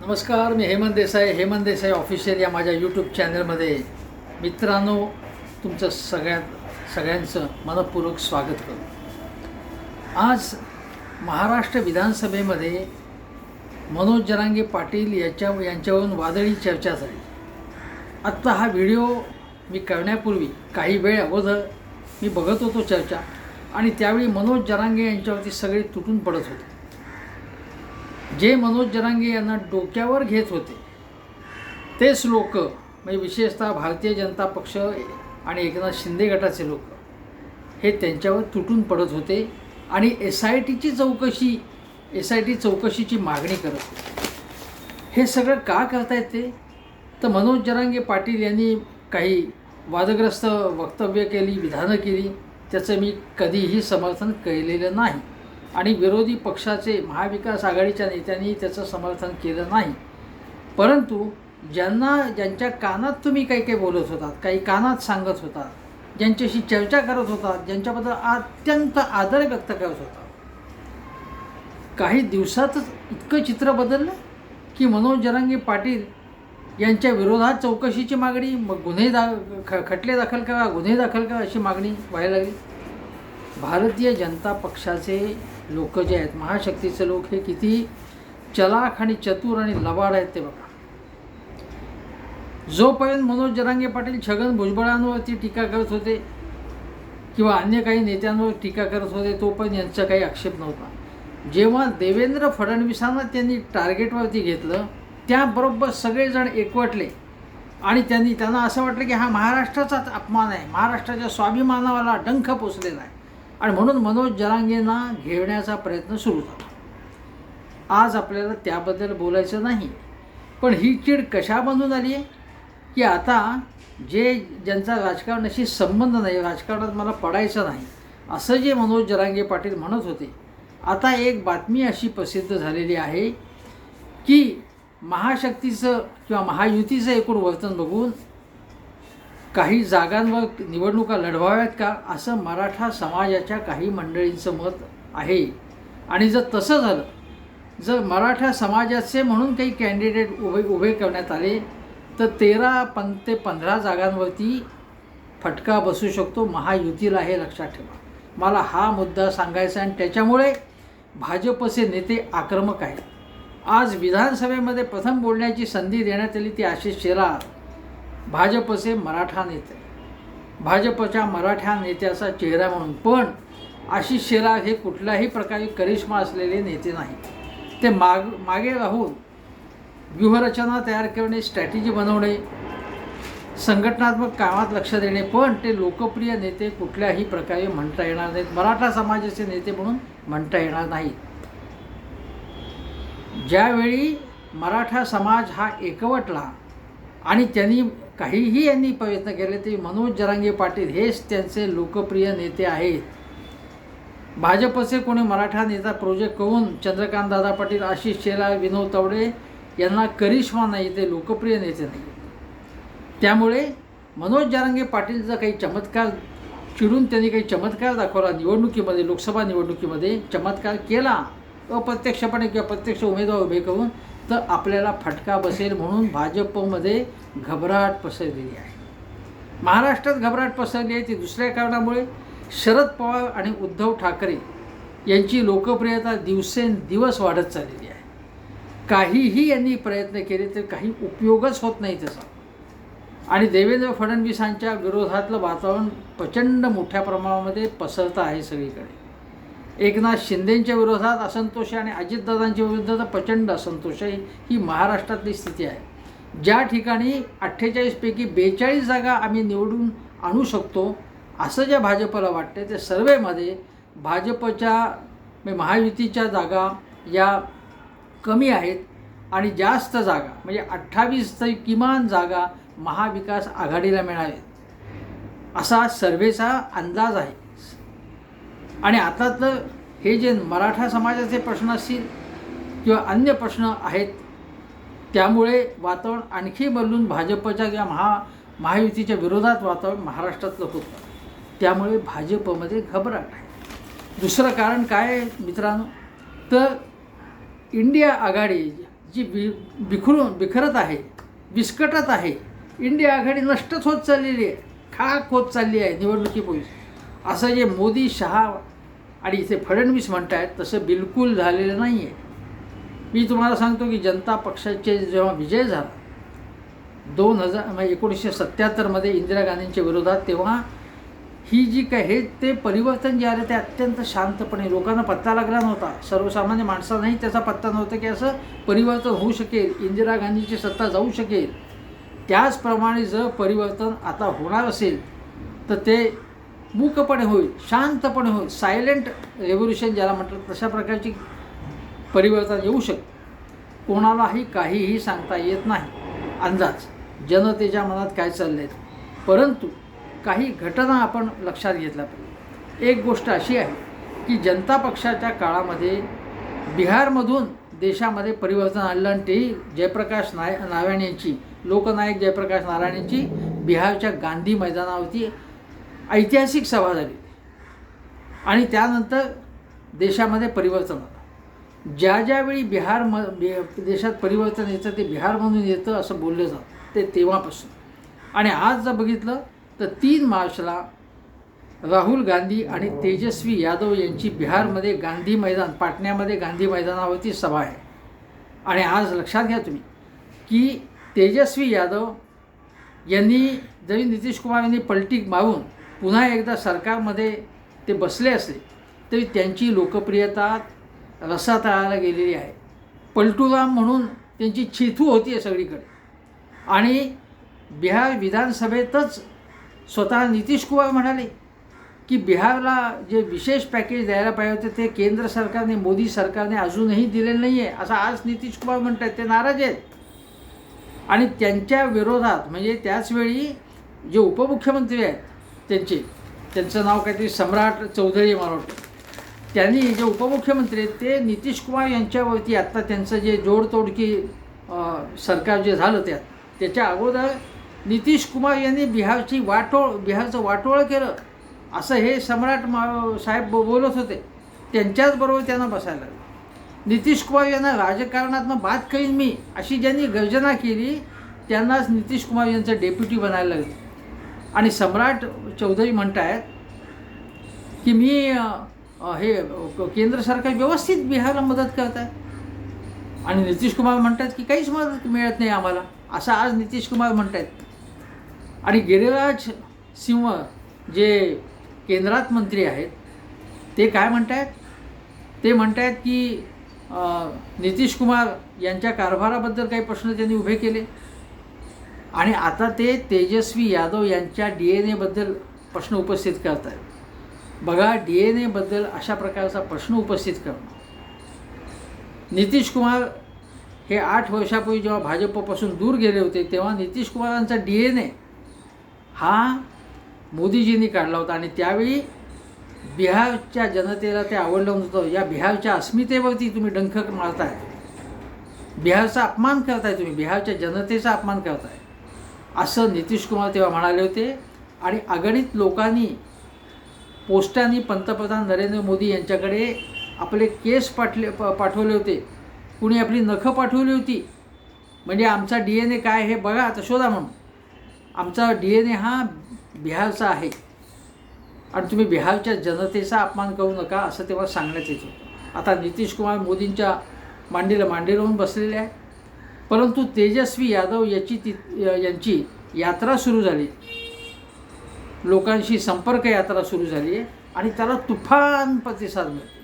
नमस्कार मी हेमंत देसाई. हेमंत देसाई ऑफिशियल या माझ्या यूट्यूब चॅनलमध्ये मित्रांनो तुमचं सगळ्यात सगळ्यांचं मनपूर्वक स्वागत करतो आज महाराष्ट्र विधानसभेमध्ये मनोज जरांगे पाटील याच्या यांच्यावरून वादळी चर्चा झाली. आत्ता हा व्हिडिओ मी करण्यापूर्वी काही वेळ अगोदर मी बघत होतो चर्चा आणि त्यावेळी मनोज जरांगे यांच्यावरती सगळे तुटून पडत होते. जे मनोज जरांगे यांना डोक्यावर घेत होते तेच लोक म्हणजे विशेषतः भारतीय जनता पक्ष आणि एकनाथ शिंदे गटाचे लोक हे त्यांच्यावर तुटून पडत होते आणि एस आय टीची चौकशी एस आय टी चौकशीची मागणी करत होते. हे सगळं का करतायत ते? तर मनोज जरांगे पाटील यांनी काही वादग्रस्त वक्तव्य केली विधानं केली त्याचं मी कधीही समर्थन केलेलं नाही. आणि विरोधी पक्षाचे महाविकास आघाडीच्या नेत्यांनी त्याचं समर्थन केलं नाही. परंतु ज्यांना ज्यांच्या कानात तुम्ही काही काही बोलत होतात काही कानात सांगत होतात ज्यांच्याशी चर्चा करत होतात ज्यांच्याबद्दल अत्यंत आदर व्यक्त करत होता काही दिवसातच इतकं चित्र बदललं की मनोज जरांगे पाटील यांच्या विरोधात चौकशीची मागणी मग गुन्हे दा ख खटले दाखल करा गुन्हे दाखल करा अशी मागणी व्हायला लागली. भारतीय जनता पक्षाचे लोक जे आहेत महाशक्तीचे लोक हे किती चलाख आणि चतुर आणि लबाड आहेत ते बघा. जोपर्यंत मनोज जरांगे पाटील छगन भुजबळांवरती टीका करत होते किंवा अन्य काही नेत्यांवर टीका करत होते तोपर्यंत यांचा काही आक्षेप नव्हता. जेव्हा देवेंद्र फडणवीसांना त्यांनी टार्गेटवरती घेतलं त्याबरोबर सगळेजण एकवटले. आणि त्यांनी त्यांना असं वाटलं की हा महाराष्ट्राचाच अपमान आहे. महाराष्ट्राच्या स्वाभिमानाला डंख पोचलेला आहे. आणि म्हणून मनोज जरांगेंना घेण्याचा प्रयत्न सुरू झाला. आज आपल्याला त्याबद्दल बोलायचं नाही पण ही चीड कशामधून आली आहे? की आता जे ज्यांचा राजकारणाशी संबंध नाही राजकारणात मला पडायचं नाही असं जे मनोज जरांगे पाटील म्हणत होते आता एक बातमी अशी प्रसिद्ध झालेली आहे की महाशक्तीचं किंवा महायुतीचं एकूण वर्तन बघून काही जागांवर निवडणुका लढवाव्यात का? असं मराठा समाजाच्या काही मंडळींचं मत आहे. आणि जर तसं झालं जर मराठा समाजाचे म्हणून काही कॅन्डिडेट उभे उभे करण्यात आले तर तेरा पं ते पंधरा जागांवरती फटका बसू शकतो. महायुतीला हे लक्षात ठेवा. मला हा मुद्दा सांगायचा आहे आणि त्याच्यामुळे भाजपचे नेते आक्रमक आहेत. आज विधानसभेमध्ये प्रथम बोलण्याची संधी देण्यात आली ती आशिष शेलार. भाजपचे मराठा नेते. भाजपच्या मराठा नेत्याचा चेहरा म्हणून. पण आशिष शेलार हे कुठल्याही प्रकारे करिश्मा असलेले नेते नाही. ते माग मागे राहून व्यूहरचना तयार करणे स्ट्रॅटेजी बनवणे संघटनात्मक कामात लक्ष देणे पण ते लोकप्रिय नेते कुठल्याही प्रकारे म्हणता येणार नाहीत. मराठा समाजाचे नेते म्हणून म्हणता येणार नाहीत. ज्यावेळी मराठा समाज हा एकवटला आणि त्यांनी काहीही यांनी प्रयत्न केले तरी मनोज जरांगे पाटील हेच त्यांचे लोकप्रिय नेते आहेत. भाजपचे कोणी मराठा नेता प्रोजेक्ट करून चंद्रकांत दादा पाटील आशिष शेला विनोद तावडे यांना करिश्मा नाही ते लोकप्रिय नेते नाही त्यामुळे मनोज जारंगे पाटीलचा काही चमत्कार चिडून त्यांनी काही चमत्कार दाखवला निवडणुकीमध्ये लोकसभा निवडणुकीमध्ये चमत्कार केला अप्रत्यक्षपणे किंवा प्रत्यक्ष उमेदवार उभे करून तर आपल्याला फटका बसेल म्हणून भाजपमध्ये घबराट पसरलेली आहे. महाराष्ट्रात घबराट पसरली आहे ती दुसऱ्या कारणामुळे शरद पवार आणि उद्धव ठाकरे यांची लोकप्रियता दिवसेंदिवस वाढत चाललेली आहे. काहीही यांनी प्रयत्न केले तर काही उपयोगच होत नाही तसा आणि देवेंद्र फडणवीसांच्या विरोधातलं वातावरण प्रचंड मोठ्या प्रमाणामध्ये पसरतं आहे सगळीकडे. एकनाथ शिंदेंच्या विरोधात असंतोष आहे आणि अजितदादांच्या विरुद्ध प्रचंड असंतोष आहे. ही महाराष्ट्रातली स्थिती आहे. ज्या ठिकाणी अठ्ठेचाळीसपैकी बेचाळीस जागा आम्ही निवडून आणू शकतो असं ज्या भाजपला वाटते ते सर्वेमध्ये भाजपच्या म्हणजे महायुतीच्या जागा या कमी आहेत आणि जास्त जागा म्हणजे अठ्ठावीस तरी किमान जागा महाविकास आघाडीला मिळावेत असा सर्वेचा अंदाज आहे. आणि आता तर हे जे मराठा समाजाचे प्रश्न असतील किंवा अन्य प्रश्न आहेत त्यामुळे वातावरण आणखी बदलून भाजपच्या या महा महायुतीच्या विरोधात वातावरण महाराष्ट्रातलं होतं. त्यामुळे भाजपमध्ये घबराट आहे. दुसरं कारण काय आहे मित्रांनो? तर इंडिया आघाडी जी बि बिखरून बिखरत आहे विस्कटत आहे इंडिया आघाडी नष्टच होत चाललेली आहे खाक होत चालली आहे निवडणुकीपूर्वी. असं जे मोदी शहा आणि इथे फडणवीस म्हणत आहेत तसं बिलकुल झालेलं नाही आहे मी तुम्हाला सांगतो की जनता पक्षाचे जेव्हा विजय झाला दोन हजार म्हणजे एकोणीसशे सत्त्याहत्तरमध्ये इंदिरा गांधींच्या विरोधात तेव्हा ही जी काय हे ते परिवर्तन जे आलं ते अत्यंत शांतपणे लोकांना पत्ता लागला नव्हता. सर्वसामान्य माणसांनाही त्याचा पत्ता नव्हता की असं परिवर्तन होऊ शकेल इंदिरा गांधीची सत्ता जाऊ शकेल. त्याचप्रमाणे जर परिवर्तन आता होणार असेल तर ते मूकपणे होईल शांतपणे होईल. सायलेंट रेव्होल्युशन ज्याला म्हणतात तशा प्रकारची परिवर्तन येऊ शकतं. कोणालाही काहीही सांगता येत नाही. अंदाज. जनतेच्या मनात काय चाललं आहे परंतु काही घटना आपण लक्षात घेतल्या पाहिजे एक गोष्ट अशी आहे की जनता पक्षाच्या काळामध्ये बिहारमधून देशामध्ये परिवर्तन आणलं आणि तेही जयप्रकाश नाय नारायण यांची लोकनायक जयप्रकाश नारायण यांची बिहारच्या गांधी मैदानावरती ऐतिहासिक सभा झाली. आणि त्यानंतर देशामध्ये परिवर्तन आलं ज्या ज्यावेळी बिहार म बि देशात परिवर्तन येतं ते बिहारमधून येतं असं बोललं जातं ते तेव्हापासून. आणि आज जर बघितलं तर तीन मार्चला राहुल गांधी आणि तेजस्वी यादव यांची बिहारमध्ये गांधी मैदान पाटण्यामध्ये गांधी मैदानावरती सभा आहे. आणि आज लक्षात घ्या तुम्ही की तेजस्वी यादव यांनी जरी नितीश कुमार यांनी पलटी मारून पुन्हा एकदा सरकारमध्ये ते बसले असले तरी त्यांची लोकप्रियता रसातळाला गेलेली आहे. पलटूराम म्हणून त्यांची छिथू होती आहे सगळीकडे. आणि बिहार विधानसभेतच स्वतः नितीश कुमार म्हणाले की बिहारला जे विशेष पॅकेज द्यायला पाहिजे होते ते केंद्र सरकारने मोदी सरकारने अजूनही दिलेलं नाही आहे असं आज नितीश कुमार म्हणत आहेत ते नाराज आहेत. आणि त्यांच्या विरोधात म्हणजे त्याचवेळी जे उपमुख्यमंत्री आहेत त्यांचे. त्यांचं नाव काहीतरी सम्राट चौधरी मला वाटतं. त्यांनी जे उपमुख्यमंत्री आहेत ते नितीश कुमार यांच्यावरती आत्ता त्यांचं जे जोडतोडकी सरकार जे झालं त्यात त्याच्या अगोदर नितीश कुमार यांनी बिहारची वाटोळ बिहारचं वाटोळं केलं. असं हे सम्राट मा साहेब बोलत होते. त्यांच्याचबरोबर त्यांना बसायला लागलं. नितीश कुमार यांना राजकारणातनं बाद करीन मी अशी ज्यांनी गर्जना केली त्यांनाच नितीश कुमार यांचं डेप्युटी बनायला लागलं. आणि सम्राट चौधरी म्हणत आहेत की मी हे केंद्र सरकार व्यवस्थित बिहारला मदत करत आहे आणि नितीश कुमार म्हणतात की काहीच मदत मिळत नाही आम्हाला. असं आज नितीश कुमार म्हणत आहेत आणि गिरिराज सिंह जे केंद्रात मंत्री आहेत ते काय म्हणत आहेत ते म्हणत आहेत की नितीश कुमार यांच्या कारभाराबद्दल काही प्रश्न त्यांनी उभे केले. आणि आता ते तेजस्वी यादव यांच्या डी एन एबद्दल प्रश्न उपस्थित करत आहेत बघा डी एन एबद्दल अशा प्रकारचा प्रश्न उपस्थित करणं. नितीश कुमार हे आठ वर्षापूर्वी जेव्हा भाजपपासून दूर गेले होते तेव्हा नितीश कुमारांचा डी एन ए हा मोदीजींनी काढला होता आणि त्यावेळी बिहारच्या जनतेला ते आवडलं नव्हतं. या बिहारच्या अस्मितेवरती तुम्ही डंख मारताय. बिहारचा अपमान करताय तुम्ही. बिहारच्या जनतेचा अपमान करताय. असं नितीश कुमार तेव्हा म्हणाले होते. आणि अगणित लोकांनी पोस्टांनी पंतप्रधान नरेंद्र मोदी यांच्याकडे आपले केस पाठले प पाठवले होते. कुणी आपली नखं पाठवली होती? म्हणजे आमचा डी एन ए काय हे बघा आता शोधा म्हणून. आमचा डी एन ए हा बिहारचा आहे. आणि तुम्ही बिहारच्या जनतेचा अपमान करू नका असं तेव्हा सांगण्यात येत होतं. आता नितीश कुमार मोदींच्या मांडीला मांडी लावून बसलेले आहे परंतु तेजस्वी यादव याची ती यांची यात्रा सुरू झाली. लोकांशी संपर्क यात्रा सुरू झाली आहे आणि त्याला तुफान प्रतिसाद मिळतो.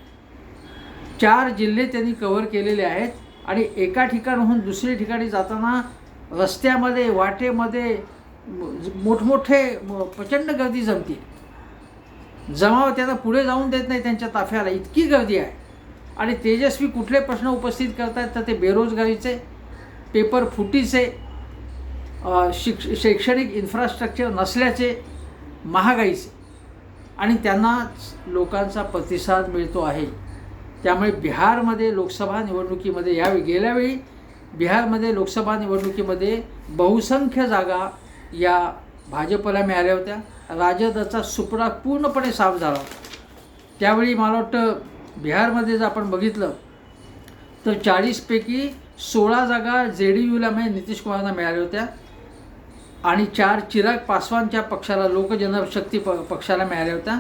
चार जिल्हे त्यांनी कव्हर केलेले आहेत आणि एका ठिकाणाहून दुसऱ्या ठिकाणी जाताना रस्त्यामध्ये वाटेमध्ये मोठमोठे प्रचंड गर्दी जमते. जमाव त्यांना पुढे जाऊन देत नाही त्यांच्या ताफ्याला इतकी गर्दी आहे. आणि तेजस्वी कुठले प्रश्न उपस्थित करतायत तर ते बेरोजगारीचे पेपर फुटीचे अ, शिक्ष शैक्षणिक इन्फ्रास्ट्रक्चर नसल्याचे महागाईचे. आणि त्यांनाच लोकांचा प्रतिसाद मिळतो आहे. त्यामुळे बिहारमध्ये लोकसभा निवडणुकीमध्ये यावेळी गेल्यावेळी बिहारमध्ये लोकसभा निवडणुकीमध्ये बहुसंख्य जागा या भाजपला मिळाल्या होत्या. राजदचा सुपडा पूर्णपणे साफ झाला होता. त्यावेळी मला वाटतं बिहारमध्ये जर आपण बघितलं तर चाळीसपैकी सोळा जागा जे डी यूला म्हणजे नितीश कुमारांना मिळाल्या होत्या. आणि चार चिराग पासवानच्या पक्षाला लोकजनशक्ती प पक्षाला मिळाल्या होत्या.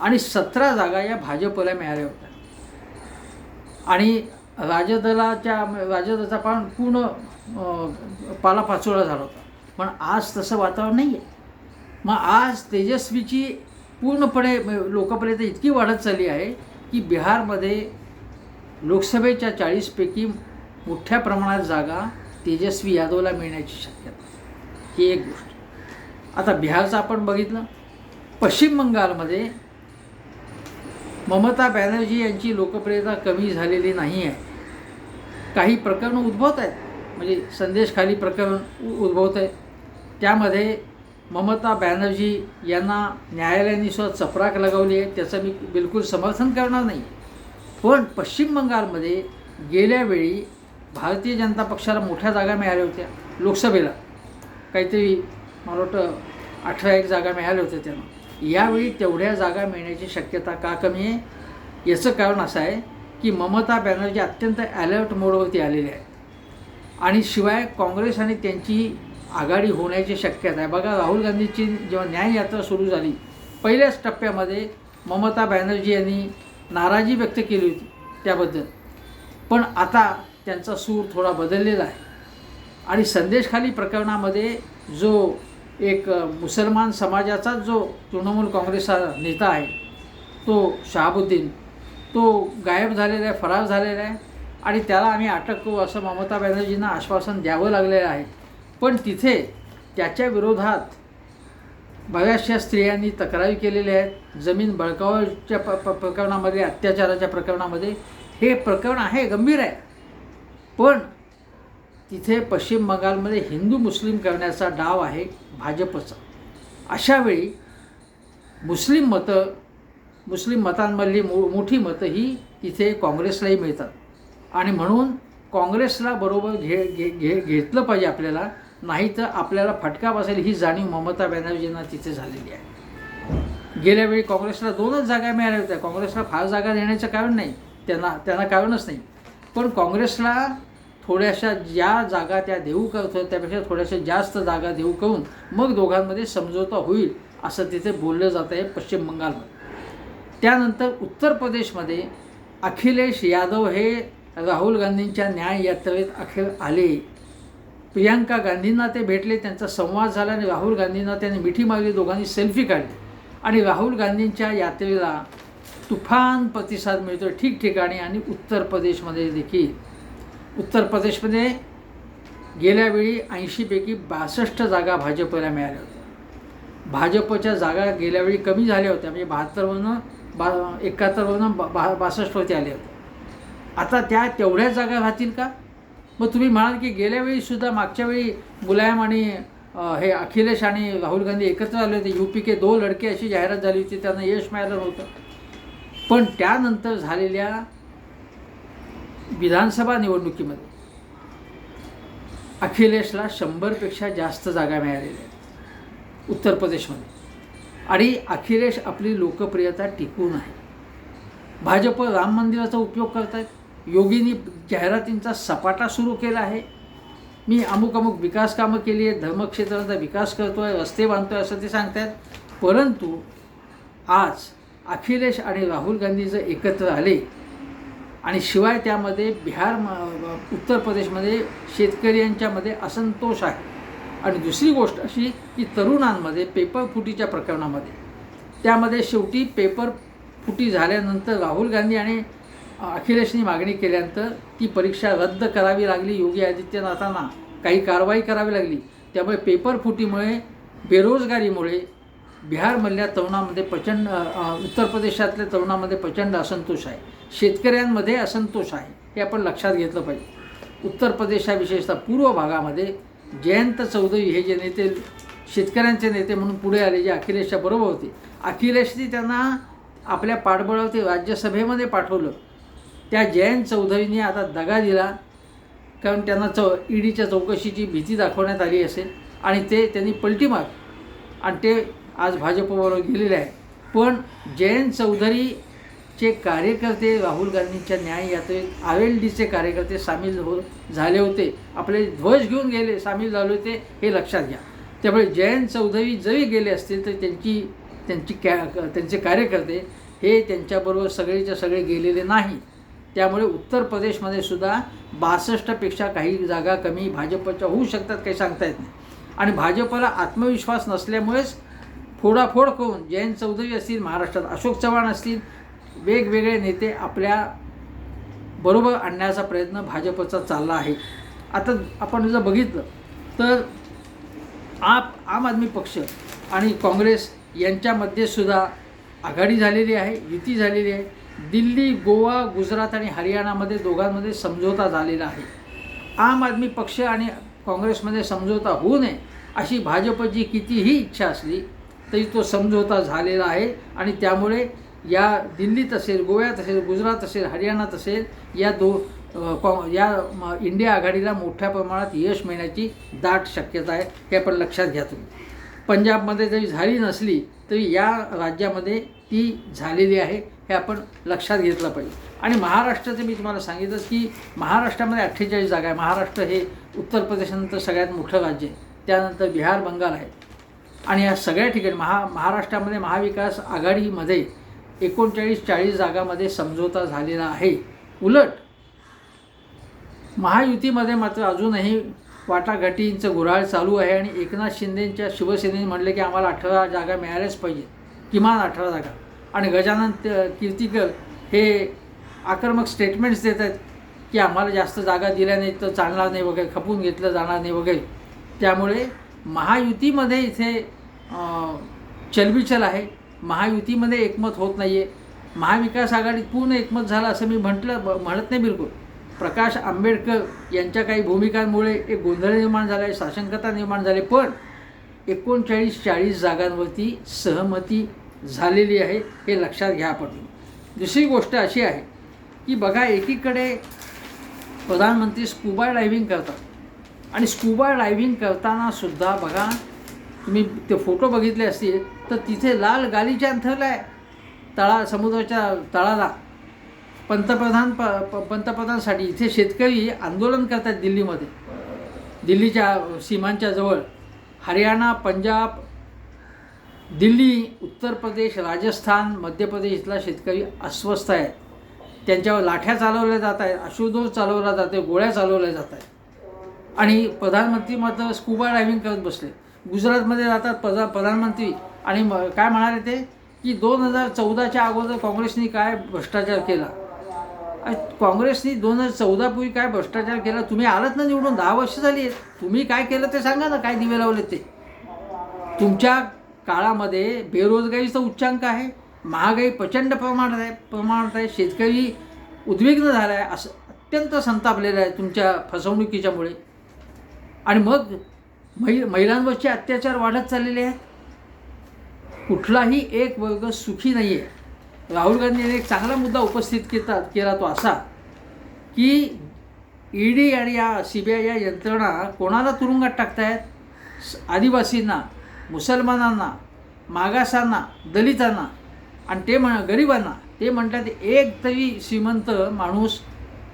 आणि सतरा जागा या भाजपला मिळाल्या होत्या. आणि राजदलाच्या राजदचा पण पूर्ण पालापाचोळा झाला होता. पण आज तसं वातावरण नाही आहे मग आज तेजस्वीची पूर्णपणे म- लोकप्रियता इतकी वाढत चालली आहे की बिहारमध्ये लोकसभेच्या चाळीसपैकी मोठ्या प्रमाणात जागा तेजस्वी यादवला मिळण्याची शक्यता. ही एक गोष्ट. आता बिहारचं आपण बघितलं. पश्चिम बंगालमध्ये ममता बॅनर्जी यांची लोकप्रियता कमी झालेली नाही आहे. काही प्रकरणं उद्भवत आहेत. म्हणजे संदेश खाली प्रकरण उ- उद्भवत आहे. त्यामध्ये ममता बॅनर्जी यांना न्यायालयाने सुद्धा चपराक लगावली आहे. त्याचं मी बिलकुल समर्थन करणार नाही. पण पश्चिम बंगालमध्ये गेल्या वेळी भारतीय जनता पक्षाला मोठ्या जागा मिळाल्या होत्या. लोकसभेला. काहीतरी मला वाटतं अठरा एक जागा मिळाल्या होत्या त्यांना. यावेळी तेवढ्या जागा मिळण्याची शक्यता का कमी आहे? याचं कारण असं आहे की ममता बॅनर्जी अत्यंत ॲलर्ट मोडवरती आलेली आहे आणि शिवाय काँग्रेस आणि त्यांची आघाडी होण्याची शक्यता आहे. बघा राहुल गांधीची जेव्हा न्याय यात्रा सुरू झाली पहिल्याच टप्प्यामध्ये ममता बॅनर्जी यांनी नाराजी व्यक्त केली होती त्याबद्दल. पण आता त्यांचा सूर थोडा बदललेला आहे. आणि संदेशखाली प्रकरणामध्ये जो एक मुसलमान समाजाचा जो तृणमूल काँग्रेसचा नेता आहे तो शहाबुद्दीन तो गायब झालेला आहे फरार झालेला आहे. आणि त्याला आम्ही अटक करू असं ममता बॅनर्जींना आश्वासन द्यावं लागलेलं आहे. पण तिथे त्याच्या विरोधात बऱ्याचशा स्त्रियांनी तक्रारी केलेल्या आहेत. जमीन बळकावाच्या प प प्रकरणामध्ये अत्याचाराच्या प्रकरणामध्ये. हे प्रकरण आहे गंभीर आहे. पण तिथे पश्चिम बंगालमध्ये हिंदू मुस्लिम करण्याचा डाव आहे भाजपचा. अशावेळी मुस्लिम मतं मुस्लिम मतांमधली मो मोठी मतं ही तिथे काँग्रेसलाही मिळतात. आणि म्हणून काँग्रेसला बरोबर घे घे घे घेतलं पाहिजे आपल्याला नाही तर आपल्याला फटका बसेल ही जाणीव ममता बॅनर्जींना तिथे झालेली आहे. गेल्या वेळी काँग्रेसला दोनच जागा मिळाल्या होत्या. काँग्रेसला फार जागा देण्याचं कारण नाही. त्यांना त्यांना कारणच नाही. पण काँग्रेसला थोड्याशा ज्या जागा त्या देऊ करतो त्यापेक्षा थोड्याशा जास्त जागा देऊ करून मग दोघांमध्ये समझोता होईल असं तिथे बोललं जात आहे पश्चिम बंगालमध्ये. त्यानंतर उत्तर प्रदेशमध्ये अखिलेश यादव हे राहुल गांधींच्या न्याय यात्रेत अखेर आले. प्रियांका गांधींना ते भेटले त्यांचा संवाद झाला आणि राहुल गांधींना त्यांनी मिठी मागली दोघांनी सेल्फी काढली. आणि राहुल गांधींच्या यात्रेला तुफान प्रतिसाद मिळतो ठिकठिकाणी आणि उत्तर प्रदेशमध्ये देखील. उत्तर प्रदेशमध्ये गेल्यावेळी ऐंशीपैकी बासष्ट जागा भाजपला मिळाल्या होत्या. भाजपच्या जागा गेल्यावेळी कमी झाल्या होत्या म्हणजे बहात्तरवरनं बा एकाहत्तरवरनं बा बा बासष्टवरती आल्या होत्या. आता त्या तेवढ्याच जागा राहतील का? मग तुम्ही म्हणाल की गेल्या वेळीसुद्धा मागच्या वेळी मुलायम आणि हे अखिलेश आणि राहुल गांधी एकत्र आले होते. यू पी के दो लडके अशी जाहिरात झाली होती त्यांना यश मिळालं नव्हतं. पण त्यानंतर झालेल्या विधानसभा निवडणुकीमध्ये अखिलेशला शंभरपेक्षा जास्त जागा मिळालेल्या आहेत उत्तर प्रदेशमध्ये. आणि अखिलेश आपली लोकप्रियता टिकून आहे. भाजप राम मंदिराचा उपयोग करत आहेत योगींनी जाहिरातींचा सपाटा सुरू केला आहे. मी अमुक अमुक विकास कामं केली आहेत. धर्मक्षेत्राचा विकास करतो आहे रस्ते बांधतो आहे असं ते सांगतायत. परंतु आज अखिलेश आणि राहुल गांधी जर एकत्र आले. आणि शिवाय त्यामध्ये बिहार म- उत्तर प्रदेशमध्ये शेतकऱ्यांच्यामध्ये असंतोष आहे. आणि दुसरी गोष्ट अशी की तरुणांमध्ये पेपर फुटीच्या प्रकरणामध्ये. त्यामध्ये शेवटी पेपर फुटी झाल्यानंतर राहुल गांधी आणि अखिलेशनी मागणी केल्यानंतर ती परीक्षा रद्द करावी लागली योगी आदित्यनाथांना. काही कारवाई करावी लागली. त्यामुळे पेपर फुटीमुळे बेरोजगारीमुळे बिहारमधल्या तरुणामध्ये प्रचंड उत्तर प्रदेशातल्या तरुणामध्ये प्रचंड असंतोष आहे. शेतकऱ्यांमध्ये असंतोष आहे हे आपण लक्षात घेतलं पाहिजे. उत्तर प्रदेशा विशेषतः पूर्व भागामध्ये जयंत चौधरी हे जे नेते शेतकऱ्यांचे नेते म्हणून पुढे आले जे अखिलेशच्या बरोबर होते. अखिलेशनी त्यांना आपल्या पाठबळावरती राज्यसभेमध्ये पाठवलं. त्या जयंत चौधरीने आता दगा दिला कारण त्यांना चौ ईडीच्या चौकशीची भीती दाखवण्यात आली असेल आणि ते त्यांनी पलटी मार आणि ते आज भाजपबरोबर गेलेले आहे. पण जयंत चौधरीचे कार्यकर्ते राहुल गांधींच्या न्याय यात्रेत आर एल डीचे कार्यकर्ते सामील हो झाले होते. आपले ध्वज घेऊन गेले सामील झाले होते हे लक्षात घ्या. त्यामुळे जयंत चौधरी जरी गेले असतील तर त्यांची त्यांची कॅ त्यांचे कार्यकर्ते हे त्यांच्याबरोबर सगळेच्या सगळे गेलेले नाही. त्यामुळे उत्तर प्रदेशमध्ये सुद्धा बासष्टपेक्षा काही जागा कमी भाजपच्या होऊ शकतात काही सांगता येत नाही. आणि भाजपला आत्मविश्वास नसल्यामुळेच फोडाफोड करून जयंत चौधरी असतील महाराष्ट्रात अशोक चव्हाण असतील वेगवेगळे नेते आपल्या बरोबर आणण्याचा प्रयत्न भाजपचा चालला आहे. आता आपण जर बघितलं तर आप आम आदमी पक्ष आणि काँग्रेस यांच्यामध्ये सुद्धा आघाडी झालेली आहे युती झालेली आहे. दिल्ली गोवा गुजरात आणि हरियाणामध्ये दोघांमध्ये समझोता झालेला आहे. आम आदमी पक्ष आणि काँग्रेसमध्ये समझोता होऊ नये अशी भाजपची कितीही इच्छा असली तरी तो समझोता झालेला आहे. आणि त्यामुळे या दिल्लीत असेल गोव्यात असेल गुजरात असेल हरियाणात असेल या दो कॉ या म, इंडिया आघाडीला मोठ्या प्रमाणात यश मिळण्याची दाट शक्यता आहे हे आपण लक्षात घ्या तुम्ही. पंजाबमध्ये जरी झाली नसली तरी या राज्यामध्ये ती झालेली आहे हे आपण लक्षात घेतलं पाहिजे. आणि महाराष्ट्राचं मी तुम्हाला सांगितलं की महाराष्ट्रामध्ये अठ्ठेचाळीस जागा आहे. महाराष्ट्र हे उत्तर प्रदेशानंतर सगळ्यात मोठं राज्य आहे. त्यानंतर बिहार बंगाल आहे. आणि या सगळ्या ठिकाणी महा महाराष्ट्रामध्ये महाविकास आघाडीमध्ये एकोणचाळीस चाळीस जागामध्ये समझोता झालेला आहे. उलट महायुतीमध्ये मात्र अजूनही वाटाघाटींचं गुऱ्हाळ चालू आहे आणि एकनाथ शिंदेंच्या शिवसेनेने म्हणले की आम्हाला अठरा जागा मिळाल्याच पाहिजे किमान अठरा जागा. आणि गजानन कीर्तिकर हे आक्रमक स्टेटमेंट्स देत आहेत की आम्हाला जास्त जागा दिल्या नाहीत तर चालणार नाही वगैरे खपून घेतलं जाणार नाही वगैरे. त्यामुळे महायुतीमध्ये इथे चलबिचल आहे. महायुतीमध्ये एकमत होत नाही आहे महाविकास आघाडीत पूर्ण एकमत झालं असं मी म्हटलं ब- म्हणत नाही बिलकुल. प्रकाश आंबेडकर यांच्या काही भूमिकांमुळे एक गोंधळ निर्माण झाला आहे साशंकता निर्माण झाली पण एकोणचाळीस चाळीस जागांवरती सहमती झालेली आहे हे लक्षात घ्या आपण. दुसरी गोष्ट अशी आहे की बघा एकीकडे प्रधानमंत्री स्कुबा डायव्हिंग करतात. आणि स्कूबा डायव्हिंग करताना सुद्धा बघा तुम्ही ते फोटो बघितले असतील तर तिथे लाल गालीच्या अंथरला आहे. तळा समुद्राच्या तळाला. पंतप्रधान प प- पंतप्रधानसाठी इथे शेतकरी आंदोलन करतात दिल्लीमध्ये. दिल्लीच्या सीमांच्या जवळ. हरियाणा पंजाब दिल्ली उत्तर प्रदेश राजस्थान मध्य प्रदेश इथला शेतकरी अस्वस्थ आहेत. त्यांच्यावर लाठ्या चालवल्या जात आहेत अश्रुदोष चालवला जाते गोळ्या चालवल्या जात आहेत. आणि प्रधानमंत्री मात्र स्कुबा डायव्हिंग करत बसले. गुजरातमध्ये जातात प्रधा प्रधानमंत्री. आणि म काय म्हणाले ते? की दोन हजार चौदाच्या अगोदर काँग्रेसनी काय भ्रष्टाचार केला? काँग्रेसनी दोन हजार चौदापूर्वी काय भ्रष्टाचार केला? तुम्ही आलात ना निवडून दहा वर्ष झाली आहेत. तुम्ही काय केलं ते सांगा ना काय दिवे लावले ते. तुमच्या काळामध्ये बेरोजगारीचा उच्चांक आहे महागाई प्रचंड प्रमाणात आहे प्रमाणात आहे शेतकरी उद्विग्न झाला आहे असं अत्यंत संतापलेला आहे तुमच्या फसवणुकीच्यामुळे आणि मग महि महिलांवरचे अत्याचार वाढत चाललेले आहेत. कुठलाही एक वर्ग सुखी नाही आहे राहुल गांधी यांनी एक चांगला मुद्दा उपस्थित केला केला तो असा की ईडी आणि या सी बी आय या यंत्रणा कोणाला तुरुंगात टाकतायत? आदिवासींना मुसलमानांना मागासांना दलितांना आणि ते म्हण गरिबांना. ते म्हणतात एक तरी श्रीमंत माणूस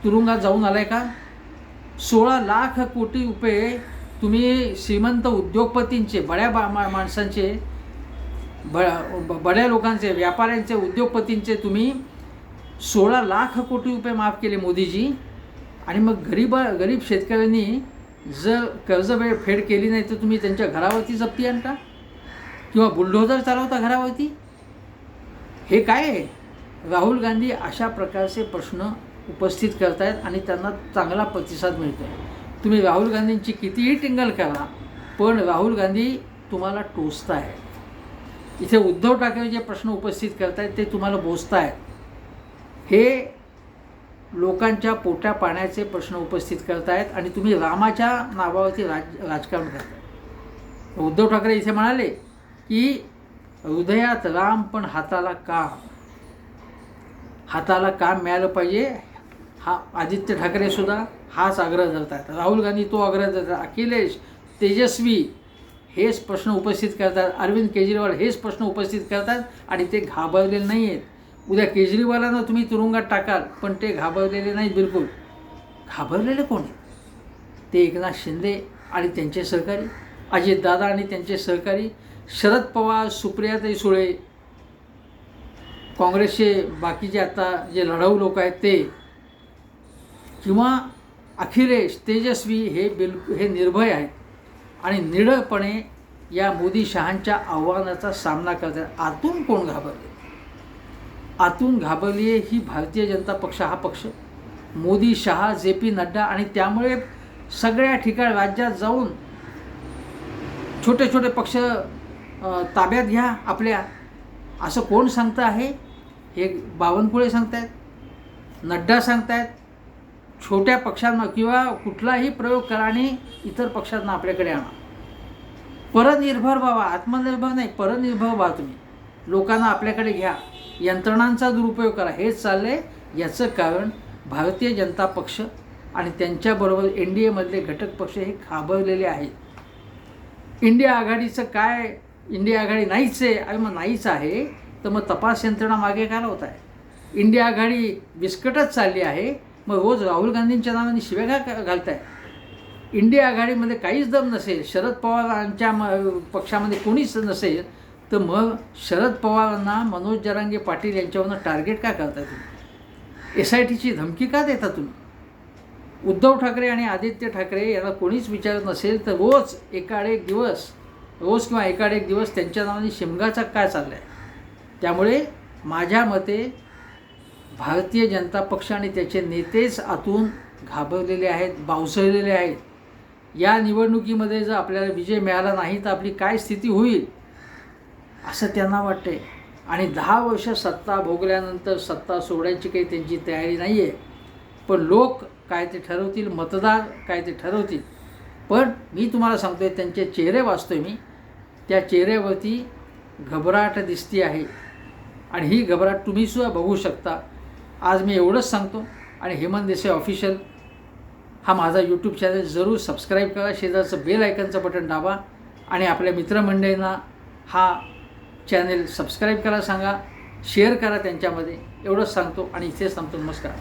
तुरुंगात जाऊन आला आहे का? सोळा लाख कोटी रुपये तुम्ही श्रीमंत उद्योगपतींचे बड्या बा मा- माणसांचे ब ब- बड्या लोकांचे व्यापाऱ्यांचे उद्योगपतींचे तुम्ही सोळा लाख कोटी रुपये माफ केले मोदीजी. आणि मग गरीब गरीब शेतकऱ्यांनी जर कर्ज वेळ फेड केली नाही तर तुम्ही त्यांच्या घरावरती जप्ती आणता? किंवा बुलडोझर चालवता घरावरती? हे काय आहे? राहुल गांधी अशा प्रकारचे प्रश्न उपस्थित करतायत आणि त्यांना चांगला प्रतिसाद मिळतो आहे तुम्ही राहुल गांधींची कितीही टिंगल करा पण राहुल गांधी तुम्हाला टोचतायत. इथे उद्धव ठाकरे जे प्रश्न उपस्थित करतायत ते तुम्हाला बोचतायत. हे लोकांच्या पोट्या पाण्याचे प्रश्न उपस्थित करतायत आणि तुम्ही रामाच्या नावावरती राज राजकारण करताय उद्धव ठाकरे इथे म्हणाले की हृदयात राम पण हाताला काम. हाताला काम मिळालं पाहिजे हा आदित्य ठाकरेसुद्धा हाच आग्रह धरतात. राहुल गांधी तो आग्रह धरतात. अखिलेश तेजस्वी हेच प्रश्न उपस्थित करतात. अरविंद केजरीवाल हेच प्रश्न उपस्थित करतात आणि ते घाबरलेले नाही आहेत उद्या केजरीवालांना तुम्ही तुरुंगात टाकाल पण ते घाबरलेले नाहीत बिलकुल. घाबरलेले कोण आहेत? ते एकनाथ शिंदे आणि त्यांचे सहकारी अजितदादा आणि त्यांचे सहकारी शरद पवार सुप्रियाताई सुळे काँग्रेसचे बाकीचे आता जे लढाऊ लोक आहेत ते किंवा अखिलेश तेजस्वी हे बिलकु हे निर्भय आहेत. आणि निडळपणे या मोदी शहांच्या आव्हानाचा सामना करतात. आतून कोण घाबरले? आतून घाबरली आहे ही भारतीय जनता पक्ष हा पक्ष. मोदी शहा जे पी नड्डा आणि त्यामुळे सगळ्या ठिकाणी राज्यात जाऊन छोटे छोटे पक्ष ताब्यात घ्या आपल्या. असं कोण सांगतं आहे? हे बावनकुळे सांगतायत. नड्डा सांगतायत. छोट्या पक्षांना किंवा कुठलाही प्रयोग करा आणि इतर पक्षांना आपल्याकडे आणा. परनिर्भर व्हावा आत्मनिर्भर नाही परनिर्भर व्हा तुम्ही. लोकांना आपल्याकडे घ्या. यंत्रणांचा दुरुपयोग करा. हेच चाललं आहे याचं कारण भारतीय जनता पक्ष आणि त्यांच्याबरोबर एन डी एमधले घटक पक्ष हे खाबरलेले आहेत. इंडिया आघाडीचं काय? इंडिया आघाडी नाहीच आहे आणि मग नाहीच आहे तर मग तपास यंत्रणा मागे काय होत आहे इंडिया आघाडी विस्कटच चालली आहे मग रोज राहुल गांधींच्या नावाने शिव्या का घालताय. इंडिया आघाडीमध्ये काहीच दम नसेल शरद पवारांच्या म पक्षामध्ये कोणीच नसेल तर मग शरद पवारांना मनोज जरांगे पाटील यांच्यावरनं टार्गेट का करता तुम्ही? एस आय टीची धमकी का देता तुम्ही? उद्धव ठाकरे आणि आदित्य ठाकरे यांना कोणीच विचारत नसेल तर रोज एकाड एक दिवस रोज किंवा एकाड एक दिवस त्यांच्या नावाने शिमगाचा काय चालला आहे त्यामुळे माझ्या मते भारतीय जनता पक्ष आणि त्याचे नेतेच आतून घाबरलेले आहेत बावसळलेले आहेत. या निवडणुकीमध्ये जर आपल्याला विजय मिळाला नाही तर आपली काय स्थिती होईल? असं त्यांना वाटते आणि दहा वर्ष सत्ता भोगल्यानंतर सत्ता सोडायची काही त्यांची तयारी नाही आहे पण लोक काय ते ठरवतील? मतदार काय ते ठरवतील? पण मी तुम्हाला सांगतो आहे त्यांचे चेहरे वाचतोय मी. त्या चेहऱ्यावरती घबराट दिसती आहे. आणि ही घबराट तुम्हीसुद्धा बघू शकता. आज मी एवढंच सांगतो. आणि हेमंत देसाई ऑफिशियल हा माझा यूट्यूब चॅनल जरूर सबस्क्राईब करा. शेजारचं बेल आयकनचं बटन दाबा. आणि आपल्या मित्रमंडळींना हा चॅनेल सबस्क्राईब करा सांगा. शेअर करा त्यांच्यामध्ये. एवढंच सांगतो आणि इथेच सांगतो नमस्कार.